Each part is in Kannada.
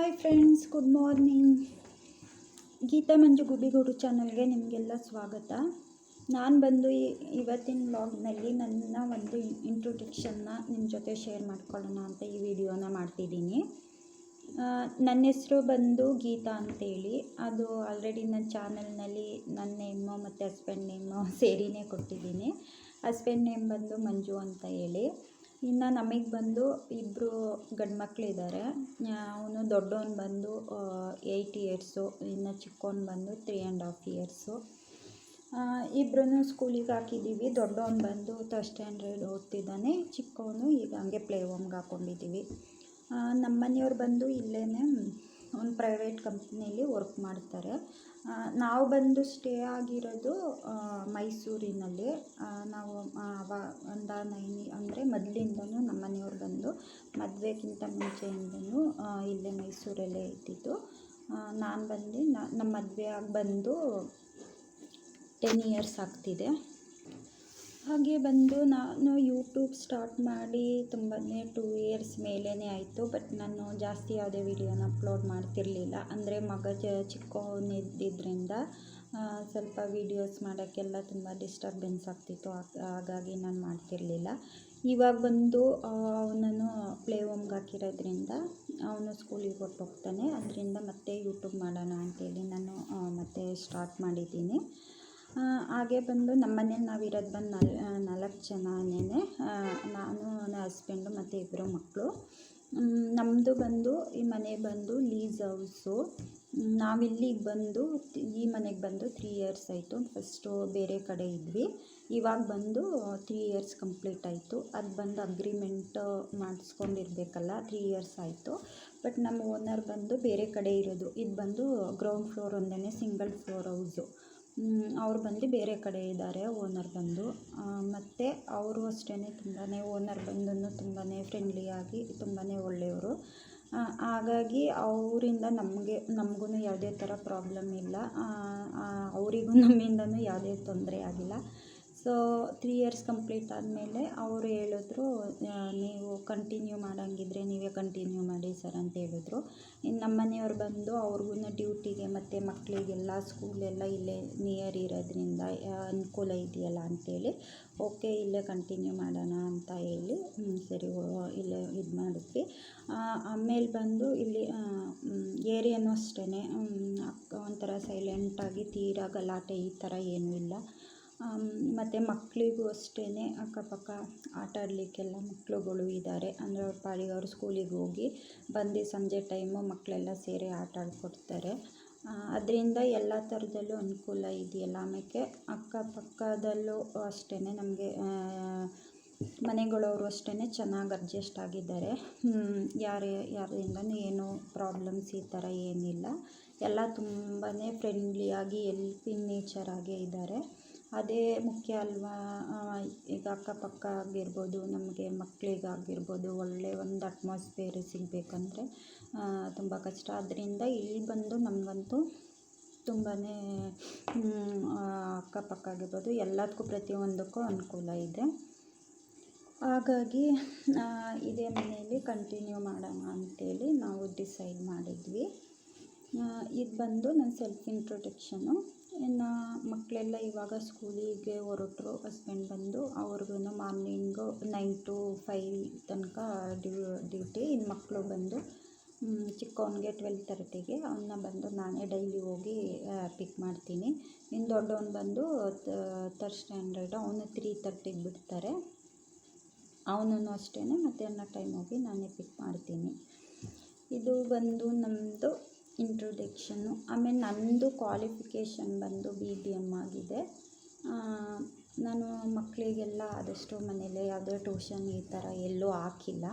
Hi friends good morning Geetha Manju Gubigudu ಚಾನಲ್ಗೆ ನಿಮಗೆಲ್ಲ ಸ್ವಾಗತ. ನಾನು ಬಂದು ಇವತ್ತಿನ ಬ್ಲಾಗ್ನಲ್ಲಿ ನನ್ನ ಒಂದು ಇಂಟ್ರೊಡಕ್ಷನ್ನ ನಿಮ್ಮ ಜೊತೆ ಶೇರ್ ಮಾಡ್ಕೊಳ್ಳೋಣ ಅಂತ ಈ ವಿಡಿಯೋನ ಮಾಡ್ತಿದ್ದೀನಿ. ನನ್ನ ಹೆಸರು ಬಂದು ಗೀತಾ ಅಂತೇಳಿ. ಅದು ಆಲ್ರೆಡಿ ನನ್ನ ಚಾನಲ್ನಲ್ಲಿ ನನ್ನ ನೇಮು ಮತ್ತು ಹಸ್ಬೆಂಡ್ ನೇಮು ಸೇರಿನೇ ಕೊಟ್ಟಿದ್ದೀನಿ. ಹಸ್ಬೆಂಡ್ ನೇಮ್ ಬಂದು ಮಂಜು ಅಂತ ಹೇಳಿ. ಇನ್ನು ನಮಗೆ ಬಂದು ಇಬ್ಬರು ಗಂಡು ಮಕ್ಕಳಿದ್ದಾರೆ ಅವನು ದೊಡ್ಡವನು ಬಂದು ಏಯ್ಟ್ ಇಯರ್ಸು ಇನ್ನು ಚಿಕ್ಕವನು ಬಂದು ತ್ರೀ ಆ್ಯಂಡ್ ಹಾಫ್ ಇಯರ್ಸು ಇಬ್ಬರೂ ಸ್ಕೂಲಿಗೆ ಹಾಕಿದ್ದೀವಿ ದೊಡ್ಡವನು ಬಂದು ಥರ್ಡ್ ಸ್ಟ್ಯಾಂಡರ್ಡ್ ಓದ್ತಿದ್ದಾನೆ ಚಿಕ್ಕವನು ಈಗ ಹಂಗೆ ಪ್ಲೇ ಹೋಮ್ಗೆ ಹಾಕ್ಕೊಂಡಿದ್ದೀವಿ ನಮ್ಮ ಮನೆಯವ್ರು ಬಂದು ಇಲ್ಲೇ ಒಂದು ಪ್ರೈವೇಟ್ ಕಂಪ್ನಿಯಲ್ಲಿ ವರ್ಕ್ ಮಾಡ್ತಾರೆ. ನಾವು ಬಂದು ಸ್ಟೇ ಆಗಿರೋದು ಮೈಸೂರಿನಲ್ಲಿ. ನಾವು ಒಂದು ನೈನಿ, ಅಂದರೆ ಮೊದಲಿಂದನೂ ನಮ್ಮ ಮನೆಯವ್ರು ಬಂದು ಮದುವೆಗಿಂತ ಮುಂಚೆಯಿಂದನೂ ಇಲ್ಲೇ ಮೈಸೂರಲ್ಲೇ ಇದ್ದಿದ್ದು. ನಾನು ಬಂದು ನಮ್ಮ ಮದುವೆ ಆಗಿ ಬಂದು ಟೆನ್ ಇಯರ್ಸ್ ಆಗ್ತಿದೆ. ಹಾಗೆ ಬಂದು ನಾನು ಯೂಟ್ಯೂಬ್ ಸ್ಟಾರ್ಟ್ ಮಾಡಿ ತುಂಬಾ ಟೂ ಇಯರ್ಸ್ ಮೇಲೇ ಆಯಿತು ಬಟ್ ನಾನು ಜಾಸ್ತಿ ಯಾವುದೇ ವೀಡಿಯೋನ ಅಪ್ಲೋಡ್ ಮಾಡ್ತಿರಲಿಲ್ಲ. ಅಂದರೆ ಮಗ ಚ ಚಿಕ್ಕವನಿದ್ದರಿಂದ ಸ್ವಲ್ಪ ವೀಡಿಯೋಸ್ ಮಾಡೋಕ್ಕೆಲ್ಲ ತುಂಬ ಡಿಸ್ಟರ್ಬೆನ್ಸ್ ಆಗ್ತಿತ್ತು. ಹಾಗ್- ಹಾಗಾಗಿ ನಾನು ಮಾಡ್ತಿರಲಿಲ್ಲ. ಇವಾಗ ಬಂದು ಅವನನ್ನು ಪ್ಲೇ ಹೋಮ್ಗೆ ಹಾಕಿರೋದ್ರಿಂದ ಅವನು ಸ್ಕೂಲಿಗೆ ಹೊರಟೋಗ್ತಾನೆ. ಅದರಿಂದ ಮತ್ತೆ ಯೂಟ್ಯೂಬ್ ಮಾಡೋಣ ಅಂತೇಳಿ ನಾನು ಮತ್ತೆ ಸ್ಟಾರ್ಟ್ ಮಾಡಿದ್ದೀನಿ. ಹಾಗೆ ಬಂದು ನಮ್ಮ ಮನೇಲಿ ನಾವಿರೋದು ಬಂದು ನಾಲ್ ನಾಲ್ಕು ಜನನೇ ನಾನು, ನನ್ನ ಹಸ್ಬೆಂಡು ಮತ್ತು ಇಬ್ಬರು ಮಕ್ಕಳು. ನಮ್ಮದು ಬಂದು ಈ ಮನೆ ಬಂದು ಲೀಸ್ ಹೌಸು ನಾವಿಲ್ಲಿಗೆ ಬಂದು ಈ ಮನೆಗೆ ಬಂದು ತ್ರೀ ಇಯರ್ಸ್ ಆಯಿತು. ಫಸ್ಟು ಬೇರೆ ಕಡೆ ಇದ್ವಿ. ಇವಾಗ ಬಂದು ತ್ರೀ ಇಯರ್ಸ್ ಕಂಪ್ಲೀಟ್ ಆಯಿತು. ಅದು ಬಂದು ಅಗ್ರಿಮೆಂಟ್ ಮಾಡಿಸ್ಕೊಂಡಿರ್ಬೇಕಲ್ಲ ತ್ರೀ ಇಯರ್ಸ್ ಆಯಿತು. ಬಟ್ ನಮ್ಮ ಓನರ್ ಬಂದು ಬೇರೆ ಕಡೆ ಇರೋದು. ಇದು ಬಂದು ಗ್ರೌಂಡ್ ಫ್ಲೋರ್ ಒಂದೇ ಸಿಂಗಲ್ ಫ್ಲೋರ್ ಹೌಸು ಅವ್ರು ಬಂದು ಬೇರೆ ಕಡೆ ಇದ್ದಾರೆ ಓನರ್ ಬಂದು. ಮತ್ತು ಅವರು ಅಷ್ಟೇ ತುಂಬಾ ಓನರ್ ಬಂದು ತುಂಬಾ ಫ್ರೆಂಡ್ಲಿಯಾಗಿ ತುಂಬಾ ಒಳ್ಳೆಯವರು. ಹಾಗಾಗಿ ಅವರಿಂದ ನಮಗೆ ನಮಗೂ ಯಾವುದೇ ಥರ ಪ್ರಾಬ್ಲಮ್ ಇಲ್ಲ. ಅವರಿಗೂ ನಮ್ಮಿಂದಲೂ ಯಾವುದೇ ತೊಂದರೆ ಆಗಿಲ್ಲ. ಸೊ ತ್ರೀ ಇಯರ್ಸ್ ಕಂಪ್ಲೀಟ್ ಆದಮೇಲೆ ಅವರು ಹೇಳಿದ್ರು ನೀವು ಕಂಟಿನ್ಯೂ ಮಾಡೋಂಗಿದ್ರೆ ನೀವೇ ಕಂಟಿನ್ಯೂ ಮಾಡಿ ಸರ್ ಅಂತ ಹೇಳಿದ್ರು. ಇನ್ನು ನಮ್ಮ ಮನೆಯವ್ರು ಬಂದು ಅವ್ರಿಗೂ ಡ್ಯೂಟಿಗೆ ಮತ್ತು ಮಕ್ಕಳಿಗೆಲ್ಲ ಸ್ಕೂಲೆಲ್ಲ ಇಲ್ಲೇ ನಿಯರ್ ಇರೋದ್ರಿಂದ ಅನುಕೂಲ ಇದೆಯಲ್ಲ ಅಂಥೇಳಿ ಓಕೆ ಇಲ್ಲೇ ಕಂಟಿನ್ಯೂ ಮಾಡೋಣ ಅಂತ ಹೇಳಿ ಸರಿ ಇಲ್ಲೇ ಇದು ಮಾಡಿದ್ವಿ. ಆಮೇಲೆ ಬಂದು ಇಲ್ಲಿ ಏರಿಯಾನೂ ಅಷ್ಟೇ ಒಂಥರ ಸೈಲೆಂಟಾಗಿ ತೀರಾ ಗಲಾಟೆ ಈ ಥರ ಏನೂ ಇಲ್ಲ. ಮತ್ತು ಮಕ್ಕಳಿಗೂ ಅಷ್ಟೇ ಅಕ್ಕಪಕ್ಕ ಆಟ ಆಡಲಿಕ್ಕೆಲ್ಲ ಮಕ್ಕಳುಗಳು ಇದ್ದಾರೆ. ಅಂದರೆ ಅವ್ರ ಪಾಡಿಗೆ ಅವ್ರು ಸ್ಕೂಲಿಗೆ ಹೋಗಿ ಬಂದು ಸಂಜೆ ಟೈಮು ಮಕ್ಕಳೆಲ್ಲ ಸೇರಿ ಆಟ ಆಡ್ಕೊಡ್ತಾರೆ. ಅದರಿಂದ ಎಲ್ಲ ಥರದಲ್ಲೂ ಅನುಕೂಲ ಇದೆಯಲ್ಲ. ಆಮೇಲೆ ಅಕ್ಕಪಕ್ಕದಲ್ಲೂ ಅಷ್ಟೇ ನಮಗೆ ಮನೆಗಳವರು ಅಷ್ಟೇ ಚೆನ್ನಾಗಿ ಅಡ್ಜಸ್ಟ್ ಆಗಿದ್ದಾರೆ. ಯಾರೇ ಯಾರಿಂದನೂ ಏನೂ ಪ್ರಾಬ್ಲಮ್ಸ್ ಈ ಥರ ಏನಿಲ್ಲ. ಎಲ್ಲ ತುಂಬಾ ಫ್ರೆಂಡ್ಲಿಯಾಗಿ ಎಲ್ಪಿಂಗ್ ನೇಚರಾಗೇ ಇದ್ದಾರೆ. ಅದೇ ಮುಖ್ಯ ಅಲ್ವಾ? ಈಗ ಅಕ್ಕಪಕ್ಕ ಆಗಿರ್ಬೋದು, ನಮಗೆ ಮಕ್ಕಳಿಗಾಗಿರ್ಬೋದು ಒಳ್ಳೆಯ ಒಂದು ಅಟ್ಮಾಸ್ಫಿಯರ್ ಸಿಗಬೇಕಂದ್ರೆ ತುಂಬ ಕಷ್ಟ. ಆದ್ದರಿಂದ ಇಲ್ಲಿ ಬಂದು ನಮಗಂತೂ ತುಂಬಾ ಅಕ್ಕಪಕ್ಕ ಆಗಿರ್ಬೋದು, ಎಲ್ಲದಕ್ಕೂ ಪ್ರತಿಯೊಂದಕ್ಕೂ ಅನುಕೂಲ ಇದೆ. ಹಾಗಾಗಿ ಇದೇ ಮನೆಯಲ್ಲಿ ಕಂಟಿನ್ಯೂ ಮಾಡೋಣ ಅಂತೇಳಿ ನಾವು ಡಿಸೈಡ್ ಮಾಡಿದ್ವಿ. ಇದು ಬಂದು ನನ್ನ ಸೆಲ್ಫ್ ಇಂಟ್ರೊಡಕ್ಷನು ಇನ್ನು ಮಕ್ಕಳೆಲ್ಲ ಇವಾಗ ಸ್ಕೂಲಿಗೆ ಹೊರಟ್ರು ಹಸ್ಬೆಂಡ್ ಬಂದು ಅವ್ರಿಗೂ ಮಾರ್ನಿಂಗು ನೈನ್ ಟು ಫೈವ್ ತನಕ ಡ್ಯೂ ಡ್ಯೂಟಿ ಇನ್ನು ಮಕ್ಕಳು ಬಂದು ಚಿಕ್ಕವನಿಗೆ ಟ್ವೆಲ್ ತರ್ಟಿಗೆ ಅವನ್ನ ಬಂದು ನಾನೇ ಡೈಲಿ ಹೋಗಿ ಪಿಕ್ ಮಾಡ್ತೀನಿ. ಇನ್ನು ದೊಡ್ಡವನು ಬಂದು ತರ್ಡ್ ಸ್ಟ್ಯಾಂಡರ್ಡ್ ಅವನು ತ್ರೀ ತರ್ಟಿಗೆ ಬಿಡ್ತಾರೆ. ಅವನೂ ಅಷ್ಟೇ ಮಧ್ಯಾಹ್ನ ಟೈಮ್ ಹೋಗಿ ನಾನೇ ಪಿಕ್ ಮಾಡ್ತೀನಿ. ಇದು ಬಂದು ನಮ್ಮದು ಇಂಟ್ರೊಡಕ್ಷನ್ನು ಆಮೇಲೆ ನನ್ನದು ಕ್ವಾಲಿಫಿಕೇಷನ್ ಬಂದು ಬಿ ಬಿ ಎಂ ಆಗಿದೆ ನಾನು ಮಕ್ಕಳಿಗೆಲ್ಲ ಆದಷ್ಟು ಮನೇಲೆ ಯಾವುದೇ ಟ್ಯೂಷನ್ ಈ ಥರ ಎಲ್ಲೂ ಹಾಕಿಲ್ಲ.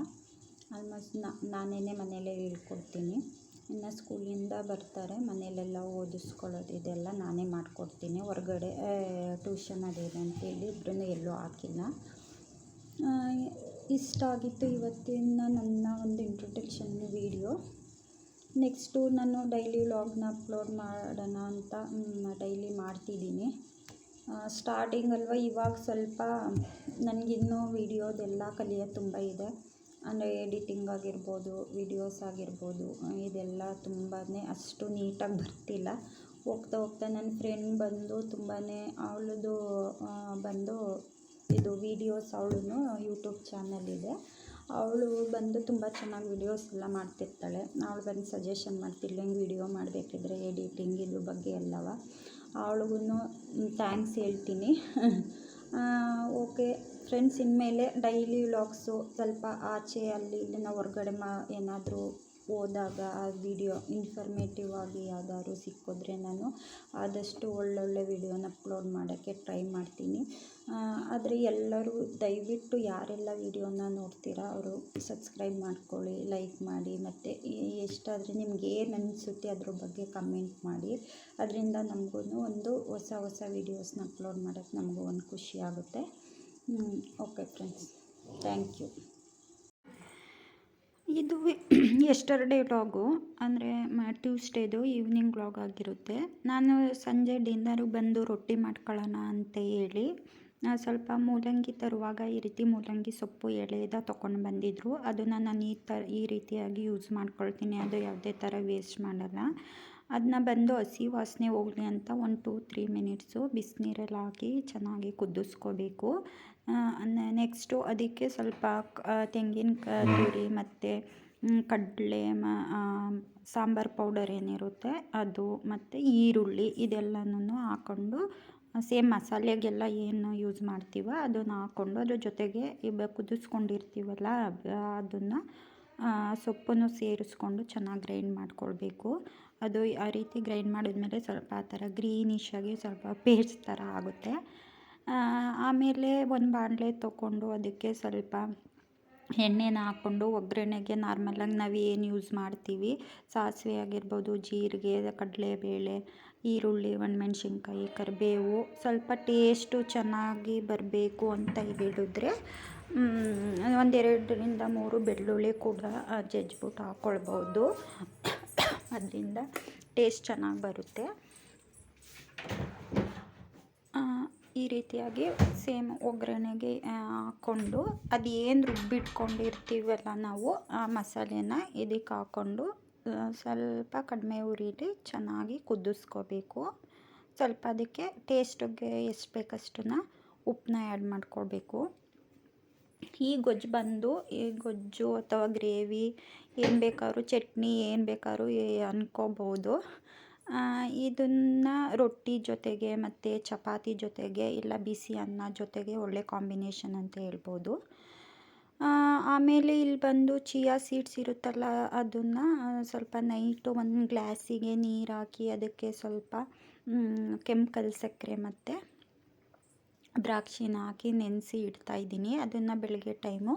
ಆಲ್ಮೋಸ್ಟ್ ನಾನೇ ಮನೆಯಲ್ಲೇ ಹೇಳ್ಕೊಡ್ತೀನಿ. ಇನ್ನು ಸ್ಕೂಲಿಂದ ಬರ್ತಾರೆ ಮನೆಯಲ್ಲೆಲ್ಲ ಓದಿಸ್ಕೊಳ್ಳೋದು ಇದೆಲ್ಲ ನಾನೇ ಮಾಡಿಕೊಡ್ತೀನಿ. ಹೊರಗಡೆ ಟ್ಯೂಷನ್ ಅದೇನು ಅಂತೇಳಿ ಇಬ್ಬರೂ ಎಲ್ಲೂ ಹಾಕಿಲ್ಲ. ಇಷ್ಟ ಆಗಿತ್ತು ಇವತ್ತಿನ ನನ್ನ ಒಂದು ಇಂಟ್ರೊಡಕ್ಷನ್ ವೀಡಿಯೋ ನೆಕ್ಸ್ಟು ನಾನು ಡೈಲಿ ವ್ಲಾಗ್ನ ಅಪ್ಲೋಡ್ ಮಾಡೋಣ ಅಂತ ಡೈಲಿ ಮಾಡ್ತಿದ್ದೀನಿ. ಸ್ಟಾರ್ಟಿಂಗ್ ಅಲ್ವಾ, ಇವಾಗ ಸ್ವಲ್ಪ ನನಗಿನ್ನೂ ವೀಡಿಯೋದೆಲ್ಲ ಕಲಿಯೋದು ತುಂಬ ಇದೆ. ಅಂದರೆ ಎಡಿಟಿಂಗ್ ಆಗಿರ್ಬೋದು, ವಿಡಿಯೋಸ್ ಆಗಿರ್ಬೋದು ಇದೆಲ್ಲ ತುಂಬಾ ಅಷ್ಟು ನೀಟಾಗಿ ಬರ್ತಿಲ್ಲ. ಹೋಗ್ತಾ ಹೋಗ್ತಾ ನನ್ನ ಫ್ರೆಂಡ್ ಬಂದು ತುಂಬಾ ಅವಳದು ಬಂದು ಇದು ವೀಡಿಯೋಸ್ ಅವಳು ಯೂಟ್ಯೂಬ್ ಚಾನಲ್ ಇದೆ. ಅವಳು ಬಂದು ತುಂಬ ಚೆನ್ನಾಗಿ ವಿಡಿಯೋಸ್ ಎಲ್ಲ ಮಾಡ್ತಿರ್ತಾಳೆ. ಅವಳು ಬಂದು ಸಜೆಷನ್ ಮಾಡ್ತಿರ್ಲಿ, ಹೆಂಗೆ ವಿಡಿಯೋ ಮಾಡಬೇಕಿದ್ರೆ ಎಡಿಟಿಂಗ್ ಇದ್ರ ಬಗ್ಗೆ ಎಲ್ಲವ? ಅವಳಿಗೂ ಥ್ಯಾಂಕ್ಸ್ ಹೇಳ್ತೀನಿ. ಓಕೆ ಫ್ರೆಂಡ್ಸ್ ಇನ್ಮೇಲೆ ಡೈಲಿ ವ್ಲಾಗ್ಸು ಸ್ವಲ್ಪ ಆಚೆ, ಅಲ್ಲಿ ಇಲ್ಲಿ ನಾವು ಹೊರ್ಗಡೆ ಮಾ, ಏನಾದರೂ ಹೋದಾಗ ಆ ವಿಡಿಯೋ ಇನ್ಫಾರ್ಮೇಟಿವ್ ಆಗಿ ಯಾವ್ದಾದ್ರು ಸಿಕ್ಕಿದ್ರೆ ನಾನು ಆದಷ್ಟು ಒಳ್ಳೊಳ್ಳೆ ವಿಡಿಯೋನ ಅಪ್ಲೋಡ್ ಮಾಡೋಕ್ಕೆ ಟ್ರೈ ಮಾಡ್ತೀನಿ. ಆದರೆ ಎಲ್ಲರೂ ದಯವಿಟ್ಟು ಯಾರೆಲ್ಲ ವಿಡಿಯೋನ ನೋಡ್ತೀರಾ ಅವರು ಸಬ್ಸ್ಕ್ರೈಬ್ ಮಾಡ್ಕೊಳ್ಳಿ ಲೈಕ್ ಮಾಡಿ, ಮತ್ತು ಎಷ್ಟಾದರೆ ನಿಮ್ಗೆ ಏನು ಅನಿಸುತ್ತೆ ಅದ್ರ ಬಗ್ಗೆ ಕಮೆಂಟ್ ಮಾಡಿ. ಅದರಿಂದ ನಮಗೂ ಒಂದು ಹೊಸ ಹೊಸ ವಿಡಿಯೋಸ್ನ ಅಪ್ಲೋಡ್ ಮಾಡೋಕ್ಕೆ ನಮಗೂ ಒಂದು ಖುಷಿ ಆಗುತ್ತೆ. ಓಕೆ ಫ್ರೆಂಡ್ಸ್ ಥ್ಯಾಂಕ್ ಯು ಇದು ಎಸ್ಟರ್ಡೇ ವ್ಲಾಗು ಅಂದರೆ ಟ್ಯೂಸ್ಡೇದು ಈವ್ನಿಂಗ್ ವ್ಲಾಗ್ ಆಗಿರುತ್ತೆ. ನಾನು ಸಂಜೆ ಡಿನ್ನರಿಗೆ ಬಂದು ರೊಟ್ಟಿ ಮಾಡ್ಕೊಳ್ಳೋಣ ಅಂತ ಹೇಳಿ ಸ್ವಲ್ಪ ಮೂಲಂಗಿ ತರುವಾಗ ಈ ರೀತಿ ಮೂಲಂಗಿ ಸೊಪ್ಪು ಎಳೆದ ತೊಗೊಂಡು ಬಂದಿದ್ದರು ಅದನ್ನು ನಾನು ಈ ಥರ ಈ ರೀತಿಯಾಗಿ ಯೂಸ್ ಮಾಡ್ಕೊಳ್ತೀನಿ. ಅದು ಯಾವುದೇ ಥರ ವೇಸ್ಟ್ ಮಾಡಲ್ಲ. ಅದನ್ನ ಬಂದು ಹಸಿ ವಾಸನೆ ಹೋಗಲಿ ಅಂತ ಒಂದು ಟೂ ತ್ರೀ ಮಿನಿಟ್ಸು ಬಿಸಿನೀರಲ್ಲಿ ಹಾಕಿ ಚೆನ್ನಾಗಿ ಕುದಿಸ್ಕೋಬೇಕು. ನೆಕ್ಸ್ಟು ಅದಕ್ಕೆ ಸ್ವಲ್ಪ ತೆಂಗಿನ ತುರಿ ಮತ್ತು ಕಡಲೆ ಮ ಸಾಂಬಾರು ಪೌಡರ್ ಏನಿರುತ್ತೆ ಅದು ಮತ್ತು ಈರುಳ್ಳಿ ಇದೆಲ್ಲನೂ ಹಾಕ್ಕೊಂಡು ಸೇಮ್ ಮಸಾಲೆಗೆಲ್ಲ ಏನು ಯೂಸ್ ಮಾಡ್ತೀವೋ ಅದನ್ನು ಹಾಕ್ಕೊಂಡು ಅದ್ರ ಜೊತೆಗೆ ಕುದಿಸ್ಕೊಂಡಿರ್ತೀವಲ್ಲ ಅದನ್ನು ಸೊಪ್ಪನ್ನು ಸೇರಿಸ್ಕೊಂಡು ಚೆನ್ನಾಗಿ ಗ್ರೈಂಡ್ ಮಾಡಿಕೊಳ್ಬೇಕು. ಅದು ಆ ರೀತಿ ಗ್ರೈಂಡ್ ಮಾಡಿದ್ಮೇಲೆ ಸ್ವಲ್ಪ ಆ ಥರ ಗ್ರೀನಿಶ್ ಆಗಿ ಸ್ವಲ್ಪ ಪೇಸ್ಟ್ ಥರ ಆಗುತ್ತೆ. ಆಮೇಲೆ ಒಂದು ಬಾಣಲೆ ತೊಗೊಂಡು ಅದಕ್ಕೆ ಸ್ವಲ್ಪ ಎಣ್ಣೆನ ಹಾಕ್ಕೊಂಡು ಒಗ್ಗರಣೆಗೆ ನಾರ್ಮಲಾಗಿ ನಾವು ಏನು ಯೂಸ್ ಮಾಡ್ತೀವಿ, ಸಾಸಿವೆ ಆಗಿರ್ಬೋದು, ಜೀರಿಗೆ ಕಡಲೆಬೇಳೆ ಈರುಳ್ಳಿ, ಒಣಮೆಣ್ಸಿನ್ಕಾಯಿ, ಕರಿಬೇವು ಸ್ವಲ್ಪ ಟೇಸ್ಟು ಚೆನ್ನಾಗಿ ಬರಬೇಕು ಅಂತ ಹೇಳಿದ್ರೆ ಒಂದೆರಡರಿಂದ ಮೂರು ಬೆಳ್ಳುಳ್ಳಿ ಕೂಡ ಜಜ್ಜಿಬಿಟ್ಟು ಹಾಕ್ಕೊಳ್ಬೋದು ಅದರಿಂದ ಟೇಸ್ಟ್ ಚೆನ್ನಾಗಿ ಬರುತ್ತೆ. ಈ ರೀತಿಯಾಗಿ ಸೇಮ್ ಒಗ್ಗರಣೆಗೆ ಹಾಕ್ಕೊಂಡು ಅದು ಏನು ರುಬ್ಬಿಟ್ಕೊಂಡಿರ್ತೀವಲ್ಲ ನಾವು, ಆ ಮಸಾಲೆನ ಇದಕ್ಕೆ ಹಾಕ್ಕೊಂಡು ಸ್ವಲ್ಪ ಕಡಿಮೆ ಉರಿಲಿ ಚೆನ್ನಾಗಿ ಕುದಿಸ್ಕೋಬೇಕು. ಸ್ವಲ್ಪ ಅದಕ್ಕೆ ಟೇಸ್ಟಿಗೆ ಎಷ್ಟು ಬೇಕಷ್ಟನ್ನು ಉಪ್ಪನ್ನ ಆ್ಯಡ್ ಮಾಡ್ಕೊಳ್ಬೇಕು. ಈ ಗೊಜ್ಜು ಬಂದು, ಈ ಗೊಜ್ಜು ಅಥವಾ ಗ್ರೇವಿ ಏನು ಬೇಕಾದ್ರೂ ಚಟ್ನಿ ಏನು ಬೇಕಾದ್ರೂ ಅನ್ಕೋಬೋದು. ಇದನ್ನು ರೊಟ್ಟಿ ಜೊತೆಗೆ ಮತ್ತು ಚಪಾತಿ ಜೊತೆಗೆ ಇಲ್ಲ ಬಿಸಿ ಅನ್ನ ಜೊತೆಗೆ ಒಳ್ಳೆ ಕಾಂಬಿನೇಷನ್ ಅಂತ ಹೇಳ್ಬೋದು. ಆಮೇಲೆ ಇಲ್ಲಿ ಬಂದು ಚಿಯಾ ಸೀಡ್ಸ್ ಇರುತ್ತಲ್ಲ ಅದನ್ನು ಸ್ವಲ್ಪ ನೈಟು ಒಂದು ಗ್ಲಾಸಿಗೆ ನೀರು ಹಾಕಿ ಅದಕ್ಕೆ ಸ್ವಲ್ಪ ಕೆಂಪು ಸಕ್ಕರೆ ಮತ್ತು ದ್ರಾಕ್ಷಿನ ಹಾಕಿ ನೆನೆಸಿ ಇಡ್ತಾ ಇದ್ದೀನಿ. ಅದನ್ನು ಬೆಳಗ್ಗೆ ಟೈಮು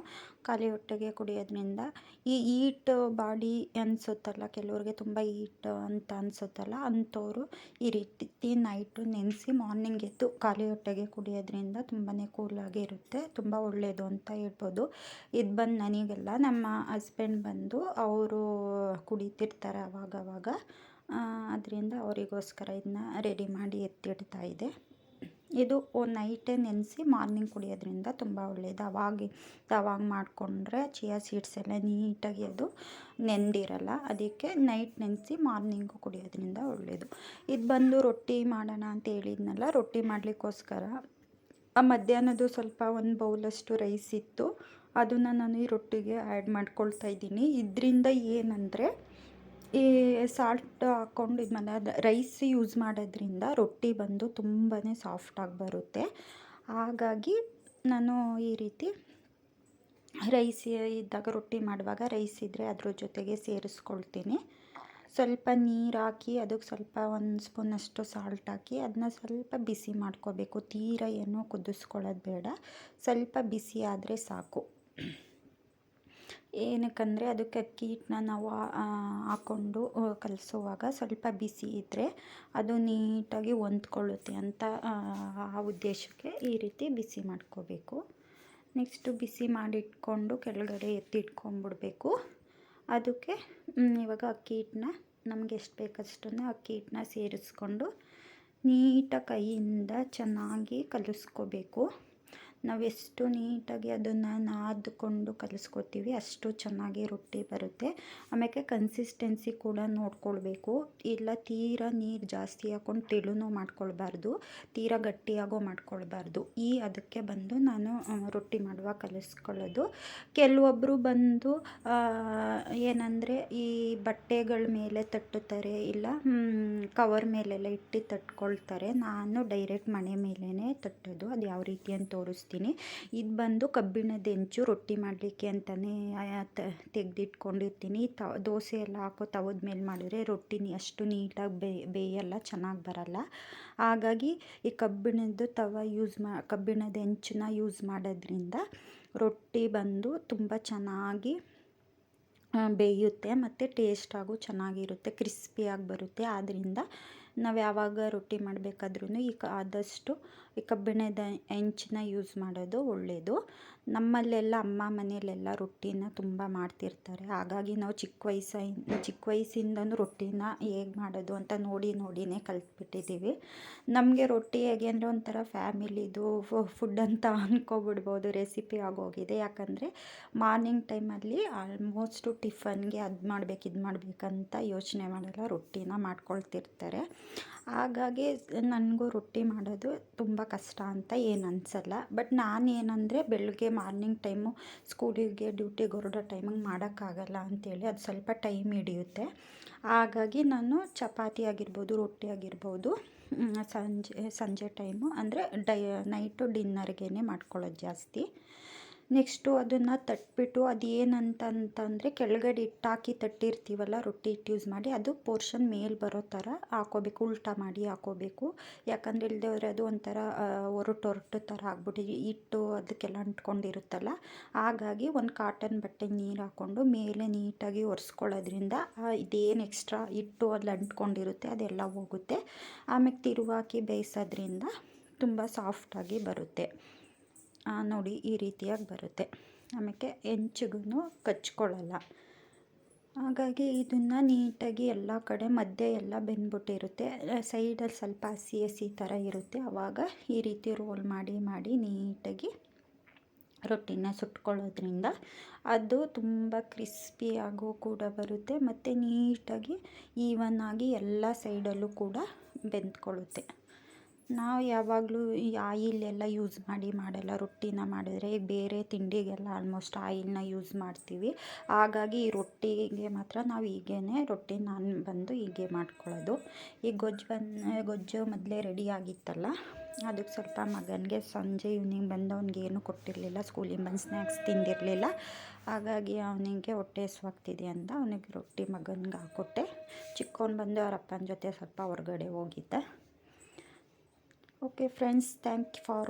ಖಾಲಿ ಹೊಟ್ಟೆಗೆ ಕುಡಿಯೋದ್ರಿಂದ ಈ ಈಟ್ ಬಾಡಿ ಅನಿಸುತ್ತಲ್ಲ, ಕೆಲವ್ರಿಗೆ ತುಂಬ ಈಟ್ ಅಂತ ಅನಿಸುತ್ತಲ್ಲ, ಅಂಥವ್ರು ಈ ರೀತಿ ನೈಟು ನೆನೆಸಿ ಮಾರ್ನಿಂಗ್ ಎದ್ದು ಖಾಲಿ ಹೊಟ್ಟೆಗೆ ಕುಡಿಯೋದ್ರಿಂದ ತುಂಬಾ ಕೂಲಾಗಿ ಇರುತ್ತೆ. ತುಂಬ ಒಳ್ಳೆಯದು ಅಂತ ಹೇಳ್ಬೋದು. ಇದು ಬಂದು ನನಗೆಲ್ಲ, ನಮ್ಮ ಹಸ್ಬೆಂಡ್ ಬಂದು ಅವರು ಕುಡಿತಿರ್ತಾರೆ ಅವಾಗವಾಗ. ಅದರಿಂದ ಅವರಿಗೋಸ್ಕರ ಇದನ್ನ ರೆಡಿ ಮಾಡಿ ಎತ್ತಿಡ್ತಾ ಇದೆ. ಇದು ನೈಟೇ ನೆನೆಸಿ ಮಾರ್ನಿಂಗ್ ಕುಡಿಯೋದ್ರಿಂದ ತುಂಬ ಒಳ್ಳೆಯದು ಅವಾಗಿ ಅವಾಗ ಮಾಡಿಕೊಂಡ್ರೆ ಚಿಯಾ ಸೀಡ್ಸ್ ಎಲ್ಲ ನೀಟಾಗಿ ಅದು ನೆಂದಿರಲ್ಲ ಅದಕ್ಕೆ ನೈಟ್ ನೆನೆಸಿ ಮಾರ್ನಿಂಗು ಕುಡಿಯೋದ್ರಿಂದ ಒಳ್ಳೆಯದು ಇದು ಬಂದು ರೊಟ್ಟಿ ಮಾಡೋಣ ಅಂತ ಹೇಳಿದ್ನಲ್ಲ, ರೊಟ್ಟಿ ಮಾಡಲಿಕ್ಕೋಸ್ಕರ ಆ ಮಧ್ಯಾಹ್ನದ್ದು ಸ್ವಲ್ಪ ಒಂದು ಬೌಲಷ್ಟು ರೈಸ್ ಇತ್ತು, ಅದನ್ನು ನಾನು ಈ ರೊಟ್ಟಿಗೆ ಆ್ಯಡ್ ಮಾಡ್ಕೊಳ್ತಾ ಇದ್ದೀನಿ. ಇದರಿಂದ ಏನಂದರೆ ಈ ಸಾಲ್ಟ್ ಹಾಕ್ಕೊಂಡು ಇದು ರೈಸ್ ಯೂಸ್ ಮಾಡೋದ್ರಿಂದ ರೊಟ್ಟಿ ಬಂದು ತುಂಬಾ ಸಾಫ್ಟಾಗಿ ಬರುತ್ತೆ. ಹಾಗಾಗಿ ನಾನು ಈ ರೀತಿ ರೈಸ್ ಇದ್ದಾಗ ರೊಟ್ಟಿ ಮಾಡುವಾಗ ರೈಸ್ ಇದ್ದರೆ ಅದ್ರ ಜೊತೆಗೆ ಸೇರಿಸ್ಕೊಳ್ತೀನಿ. ಸ್ವಲ್ಪ ನೀರು ಹಾಕಿ ಅದಕ್ಕೆ ಸ್ವಲ್ಪ ಒಂದು ಸ್ಪೂನಷ್ಟು ಸಾಲ್ಟ್ ಹಾಕಿ ಅದನ್ನ ಸ್ವಲ್ಪ ಬಿಸಿ ಮಾಡ್ಕೋಬೇಕು. ತೀರ ಏನೂ ಕುದಿಸ್ಕೊಳ್ಳೋದು ಬೇಡ. ಸ್ವಲ್ಪ ಬಿಸಿ ಆದರೆ ಸಾಕು. ಏನಕ್ಕಂದರೆ ಅದಕ್ಕೆ ಅಕ್ಕಿ ಹಿಟ್ಟನ್ನ ನಾವು ಹಾಕ್ಕೊಂಡು ಕಲಸುವಾಗ ಸ್ವಲ್ಪ ಬಿಸಿ ಇದ್ದರೆ ಅದು ನೀಟಾಗಿ ಹೊಂದ್ಕೊಳ್ಳುತ್ತೆ ಅಂತ, ಆ ಉದ್ದೇಶಕ್ಕೆ ಈ ರೀತಿ ಬಿಸಿ ಮಾಡ್ಕೋಬೇಕು. ನೆಕ್ಸ್ಟು ಬಿಸಿ ಮಾಡಿಟ್ಕೊಂಡು ಕೆಳಗಡೆ ಎತ್ತಿಟ್ಕೊಂಡ್ಬಿಡ್ಬೇಕು ಅದಕ್ಕೆ ಇವಾಗ ಅಕ್ಕಿ ಹಿಟ್ಟನ್ನ, ನಮಗೆ ಎಷ್ಟು ಬೇಕಷ್ಟನ್ನು ಅಕ್ಕಿ ಹಿಟ್ಟನ್ನ ಸೇರಿಸ್ಕೊಂಡು ನೀಟಾಗಿ ಕೈಯಿಂದ ಚೆನ್ನಾಗಿ ಕಲಿಸ್ಕೋಬೇಕು. ನಾವು ಎಷ್ಟು ನೀಟಾಗಿ ಅದನ್ನು ನಾದಿಕೊಂಡು ಕಲಿಸ್ಕೊತೀವಿ, ಅಷ್ಟು ಚೆನ್ನಾಗಿ ರೊಟ್ಟಿ ಬರುತ್ತೆ. ಆಮೇಲೆ ಕನ್ಸಿಸ್ಟೆನ್ಸಿ ಕೂಡ ನೋಡ್ಕೊಳ್ಬೇಕು. ಇಲ್ಲ ತೀರಾ ನೀರು ಜಾಸ್ತಿ ಹಾಕ್ಕೊಂಡು ತೆಳುನೂ ಮಾಡ್ಕೊಳ್ಬಾರ್ದು, ತೀರಾ ಗಟ್ಟಿಯಾಗೋ ಮಾಡ್ಕೊಳ್ಬಾರ್ದು. ಈ ಅದಕ್ಕೆ ಬಂದು ನಾನು ರೊಟ್ಟಿ ಮಾಡುವ ಕಲಿಸ್ಕೊಳ್ಳೋದು. ಕೆಲವೊಬ್ಬರು ಬಂದು ಏನಂದರೆ ಈ ಬಟ್ಟೆಗಳ ಮೇಲೆ ತಟ್ಟುತ್ತಾರೆ, ಇಲ್ಲ ಕವರ್ ಮೇಲೆಲ್ಲ ಇಟ್ಟು ತಟ್ಕೊಳ್ತಾರೆ. ನಾನು ಡೈರೆಕ್ಟ್ ಮನೆ ಮೇಲೇ ತಟ್ಟೋದು. ಅದು ಯಾವ ರೀತಿ ಅಂತ ತೋರಿಸ್ತೀನಿ. ಇದು ಬಂದು ಕಬ್ಬಿಣದ ಹೆಂಚು ರೊಟ್ಟಿ ಮಾಡಲಿಕ್ಕೆ ಅಂತಲೇ ತೆಗೆದಿಟ್ಕೊಂಡಿರ್ತೀನಿ. ತ, ದೋಸೆ ಎಲ್ಲ ಹಾಕೋ ತವದ ಮೇಲೆ ಮಾಡಿದ್ರೆ ರೊಟ್ಟಿ ಅಷ್ಟು ನೀಟಾಗಿ ಬೇಯಲ್ಲ, ಚೆನ್ನಾಗಿ ಬರಲ್ಲ. ಹಾಗಾಗಿ ಈ ಕಬ್ಬಿಣದ ತವ ಯೂಸ್ ಮಾ, ಕಬ್ಬಿಣದ ಹೆಂಚನ್ನ ಯೂಸ್ ಮಾಡೋದ್ರಿಂದ ರೊಟ್ಟಿ ಬಂದು ತುಂಬ ಚೆನ್ನಾಗಿ ಬೇಯುತ್ತೆ ಮತ್ತು ಟೇಸ್ಟಾಗೂ ಚೆನ್ನಾಗಿರುತ್ತೆ ಕ್ರಿಸ್ಪಿಯಾಗಿ ಬರುತ್ತೆ. ಆದ್ದರಿಂದ ನಾವು ಯಾವಾಗ ರೊಟ್ಟಿ ಮಾಡಬೇಕಾದ್ರೂ ಈ ಆದಷ್ಟು ಕಬ್ಬಿಣದ ಹೆಂಚನ್ನ ಯೂಸ್ ಮಾಡೋದು ಒಳ್ಳೆಯದು ನಮ್ಮಲ್ಲೆಲ್ಲ ಅಮ್ಮ ಮನೆಯಲ್ಲೆಲ್ಲ ರೊಟ್ಟಿನ ತುಂಬ ಮಾಡ್ತಿರ್ತಾರೆ. ಹಾಗಾಗಿ ನಾವು ಚಿಕ್ಕ ವಯಸ್ಸಿನ ಚಿಕ್ಕ ವಯಸ್ಸಿಂದನೂ ರೊಟ್ಟಿನ ಹೇಗೆ ಮಾಡೋದು ಅಂತ ನೋಡಿ ನೋಡಿನೇ ಕಲ್ತ್ಬಿಟ್ಟಿದ್ದೀವಿ ನಮಗೆ ರೊಟ್ಟಿ ಹೇಗೆ ಅಂದರೆ ಒಂಥರ ಫ್ಯಾಮಿಲಿದು ಫುಡ್ ಅಂತ ಅಂದ್ಕೊಬಿಡ್ಬೋದು ರೆಸಿಪಿ ಆಗೋಗಿದೆ. ಯಾಕಂದರೆ ಮಾರ್ನಿಂಗ್ ಟೈಮಲ್ಲಿ ಆಲ್ಮೋಸ್ಟು ಟಿಫನ್ಗೆ ಅದು ಮಾಡ್ಬೇಕು, ಇದು ಮಾಡಬೇಕಂತ ಯೋಚನೆ ಮಾಡಲ್ಲ, ರೊಟ್ಟಿನ ಮಾಡ್ಕೊಳ್ತಿರ್ತಾರೆ. ಹಾಗಾಗಿ ನನಗೂ ರೊಟ್ಟಿ ಮಾಡೋದು ತುಂಬ ಕಷ್ಟ ಅಂತ ಏನು ಅನಿಸಲ್ಲ. ಬಟ್ ನಾನು ಏನಂದರೆ ಬೆಳಗ್ಗೆ ಮಾರ್ನಿಂಗ್ ಟೈಮು ಸ್ಕೂಲಿಗೆ ಡ್ಯೂಟಿಗೆ ಹೊರಡೋ ಟೈಮಿಗೆ ಮಾಡೋಕ್ಕಾಗಲ್ಲ ಅಂತೇಳಿ ಅದು ಸ್ವಲ್ಪ ಟೈಮ್ ಹಿಡಿಯುತ್ತೆ. ಹಾಗಾಗಿ ನಾನು ಚಪಾತಿ ಆಗಿರ್ಬೋದು, ರೊಟ್ಟಿ ಆಗಿರ್ಬೋದು ಸಂಜೆ ಸಂಜೆ ಟೈಮು ಅಂದರೆ ಡೈ, ನೈಟು ಡಿನ್ನರ್ಗೇ ಮಾಡ್ಕೊಳ್ಳೋದು ಜಾಸ್ತಿ. ನೆಕ್ಸ್ಟು ಅದನ್ನು ತಟ್ಬಿಟ್ಟು ಅದು ಏನಂತ ಅಂತಂದರೆ ಕೆಳಗಡೆ ಇಟ್ಟಾಕಿ ತಟ್ಟಿರ್ತೀವಲ್ಲ ರೊಟ್ಟಿ ಹಿಟ್ಟು ಯೂಸ್ ಮಾಡಿ, ಅದು ಪೋರ್ಷನ್ ಮೇಲೆ ಬರೋ ಥರ ಹಾಕೋಬೇಕು, ಉಲ್ಟಾ ಮಾಡಿ ಹಾಕೋಬೇಕು. ಯಾಕಂದರೆ ಇಲ್ಲದೆ ಹೋದರೆ ಅದು ಒಂಥರ ಒರಟು ಒರಟು ಥರ ಆಗ್ಬಿಟ್ಟು ಹಿಟ್ಟು ಅದಕ್ಕೆಲ್ಲ ಅಂಟ್ಕೊಂಡಿರುತ್ತಲ್ಲ, ಹಾಗಾಗಿ ಒಂದು ಕಾಟನ್ ಬಟ್ಟೆ ನೀರು ಹಾಕ್ಕೊಂಡು ಮೇಲೆ ನೀಟಾಗಿ ಒರೆಸ್ಕೊಳ್ಳೋದ್ರಿಂದ ಇದೇನು ಎಕ್ಸ್ಟ್ರಾ ಹಿಟ್ಟು ಅಲ್ಲಿ ಅಂಟ್ಕೊಂಡಿರುತ್ತೆ, ಅದೆಲ್ಲ ಹೋಗುತ್ತೆ. ಆಮೇಲೆ ತಿರುವಾಕಿ ಬೇಯಿಸೋದ್ರಿಂದ ತುಂಬ ಸಾಫ್ಟಾಗಿ ಬರುತ್ತೆ. ನೋಡಿ ಈ ರೀತಿಯಾಗಿ ಬರುತ್ತೆ. ಆಮೇಲೆ ಹೆಂಚಿಗೂ ಕಚ್ಕೊಳ್ಳಲ್ಲ. ಹಾಗಾಗಿ ಇದನ್ನು ನೀಟಾಗಿ ಎಲ್ಲ ಕಡೆ ಮಧ್ಯೆ ಎಲ್ಲ ಬೆಂದ್ಬಿಟ್ಟಿರುತ್ತೆ. ಸೈಡಲ್ಲಿ ಸ್ವಲ್ಪ ಹಸಿ ಹಸಿ ಥರ ಇರುತ್ತೆ. ಆವಾಗ ಈ ರೀತಿ ರೋಲ್ ಮಾಡಿ ಮಾಡಿ ನೀಟಾಗಿ ರೊಟ್ಟಿನ ಸುಟ್ಕೊಳ್ಳೋದ್ರಿಂದ ಅದು ತುಂಬ ಕ್ರಿಸ್ಪಿಯಾಗೂ ಕೂಡ ಬರುತ್ತೆ. ಮತ್ತು ನೀಟಾಗಿ ಈವನ್ ಆಗಿ ಎಲ್ಲ ಸೈಡಲ್ಲೂ ಕೂಡ ಬೆಂದ್ಕೊಳ್ಳುತ್ತೆ. ನಾವು ಯಾವಾಗಲೂ ಈ ಆಯಿಲ್ ಎಲ್ಲ ಯೂಸ್ ಮಾಡಿ, ಮಾಡಲ್ಲ. ರೊಟ್ಟಿನ ಮಾಡಿದರೆ ಈಗ ಬೇರೆ ತಿಂಡಿಗೆಲ್ಲ ಆಲ್ಮೋಸ್ಟ್ ಆಯಿಲ್ನ ಯೂಸ್ ಮಾಡ್ತೀವಿ. ಹಾಗಾಗಿ ಈ ರೊಟ್ಟಿಗೆ ಮಾತ್ರ ನಾವು ಹೀಗೇ ರೊಟ್ಟಿ ನಾನು ಬಂದು ಹೀಗೆ ಮಾಡ್ಕೊಳ್ಳೋದು. ಈ ಗೊಜ್ಜು ಬಂದು, ಗೊಜ್ಜು ಮೊದಲೇ ರೆಡಿ ಆಗಿತ್ತಲ್ಲ, ಅದಕ್ಕೆ ಸ್ವಲ್ಪ ಮಗನಿಗೆ ಸಂಜೆ ಇವ್ನಿಂಗ್ ಬಂದು ಅವ್ನಿಗೆ ಏನೂ ಕೊಟ್ಟಿರಲಿಲ್ಲ ಸ್ಕೂಲಿಂದ ಬಂದು ಸ್ನ್ಯಾಕ್ಸ್ ತಿಂದಿರಲಿಲ್ಲ. ಹಾಗಾಗಿ ಅವನಿಗೆ ಹೊಟ್ಟೆ ಹಸ್ವಾಗ್ತಿದೆ ಅಂತ ಅವನಿಗೆ ರೊಟ್ಟಿ ಮಗನಿಗೆ ಹಾಕ್ಕೊಟ್ಟೆ ಚಿಕ್ಕವನು ಬಂದು ಅವ್ರ ಅಪ್ಪನ ಜೊತೆ ಸ್ವಲ್ಪ ಹೊರಗಡೆ ಹೋಗಿದ್ದ. Okay friends thank you for